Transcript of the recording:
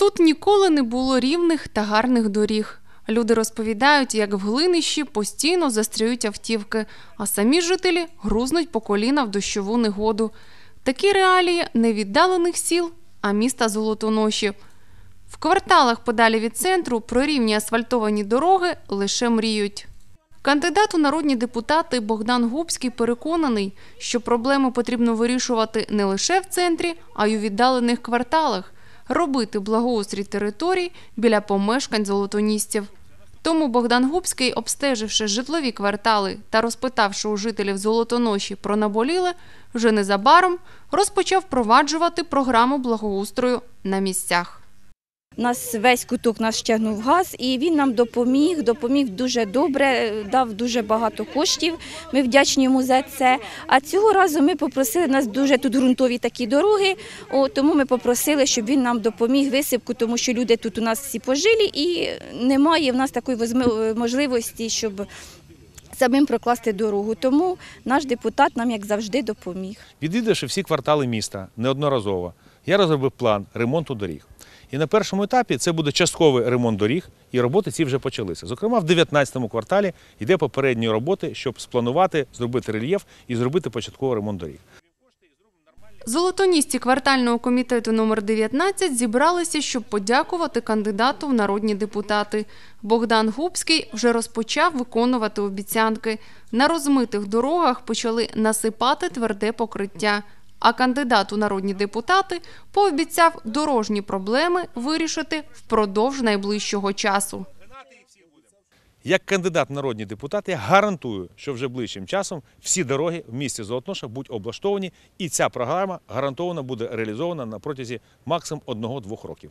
Тут ніколи не було рівних та гарних доріг. Люди розповідають, як в глинищі постійно застряють автівки, а самі жителі грузнуть по коліна в дощову негоду. Такі реалії не віддалених сіл, а міста Золотоноші. В кварталах подалі від центру про рівні асфальтовані дороги лише мріють. Кандидат у народні депутати Богдан Губський переконаний, що проблему потрібно вирішувати не лише в центрі, а й у віддалених кварталах, робити благоустрій територій біля помешкань золотоністів. Тому Богдан Губський, обстеживши житлові квартали та розпитавши у жителів Золотоноші про наболіле, вже незабаром розпочав впроваджувати програму благоустрою на місцях. Нас весь куток нас стягнув газ, і він нам допоміг, допоміг дуже добре, дав дуже багато коштів. Ми вдячні йому за це. А цього разу ми попросили нас дуже тут ґрунтові такі дороги. О, тому ми попросили, щоб він нам допоміг висипку, тому що люди тут у нас всі пожилі, і немає в нас такої можливості, щоб самим прокласти дорогу. Тому наш депутат нам, як завжди, допоміг. Відвідавши всі квартали міста неодноразово, я розробив план ремонту доріг. І на першому етапі це буде частковий ремонт доріг, і роботи ці вже почалися. Зокрема, в 19-му кварталі йде попередні роботи, щоб спланувати, зробити рельєф і зробити початковий ремонт доріг. Золотоністі квартального комітету номер 19 зібралися, щоб подякувати кандидату в народні депутати. Богдан Губський вже розпочав виконувати обіцянки. На розмитих дорогах почали насипати тверде покриття. А кандидат у народні депутати пообіцяв дорожні проблеми вирішити впродовж найближчого часу. Як кандидат в народні депутати, я гарантую, що вже ближчим часом всі дороги в місті Золотноша будуть облаштовані, і ця програма гарантовано буде реалізована на протязі максимум одного-двох років.